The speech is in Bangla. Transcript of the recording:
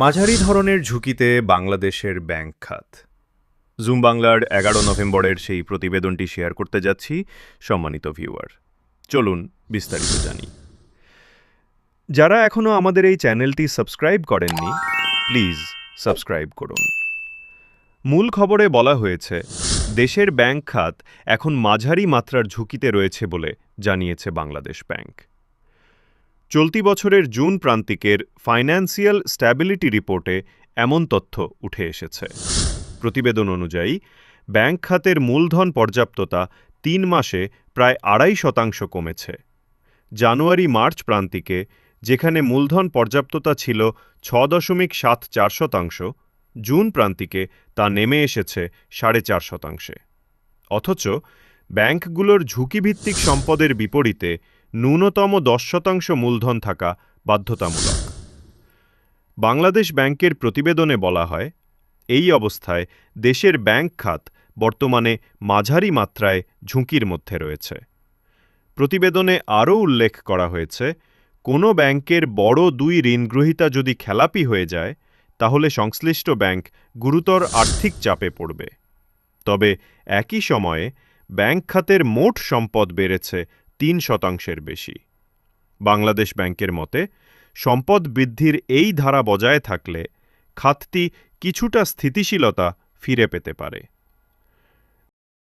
মাঝারি ধরনের ঝুঁকিতে বাংলাদেশের ব্যাংক খাত। জুম বাংলার এগারো নভেম্বরের সেই প্রতিবেদনটি শেয়ার করতে যাচ্ছি সম্মানিত ভিউয়ার। চলুন বিস্তারিত জানি। যারা এখনও আমাদের এই চ্যানেলটি সাবস্ক্রাইব করেননি, প্লিজ সাবস্ক্রাইব করুন। মূল খবরে বলা হয়েছে, দেশের ব্যাংক খাত এখন মাঝারি মাত্রার ঝুঁকিতে রয়েছে বলে জানিয়েছে বাংলাদেশ ব্যাংক। চলতি বছরের জুন প্রান্তিকের ফাইন্যান্সিয়াল স্ট্যাবিলিটি রিপোর্টে এমন তথ্য উঠে এসেছে। প্রতিবেদন অনুযায়ী, ব্যাংক খাতের মূলধন পর্যাপ্ততা তিন মাসে প্রায় আড়াই শতাংশ কমেছে। জানুয়ারি মার্চ প্রান্তিকে, যেখানে মূলধন পর্যাপ্ততা ছিল ছ দশমিক সাত চার শতাংশ, জুন প্রান্তিকে তা নেমে এসেছে সাড়ে চার শতাংশে। অথচ, ব্যাংকগুলোর ঝুঁকিভিত্তিক সম্পদের বিপরীতে ন্যূনতম দশ শতাংশ মূলধন থাকা বাধ্যতামূলক। বাংলাদেশ ব্যাংকের প্রতিবেদনে বলা হয়, এই অবস্থায় দেশের ব্যাংক খাত বর্তমানে মাঝারি মাত্রায় ঝুঁকির মধ্যে রয়েছে। প্রতিবেদনে আরও উল্লেখ করা হয়েছে, কোনো ব্যাংকের বড় দুই ঋণগ্রহীতা যদি খেলাপি হয়ে যায়, তাহলে সংশ্লিষ্ট ব্যাংক গুরুতর আর্থিক চাপে পড়বে। তবে একই সময়ে ব্যাংক খাতের মোট সম্পদ বেড়েছে তিন শতাংশের বেশি। বাংলাদেশ ব্যাংকের মতে, সম্পদ বৃদ্ধির এই ধারা বজায় থাকলে খাতটি কিছুটা স্থিতিশীলতা ফিরে পেতে পারে।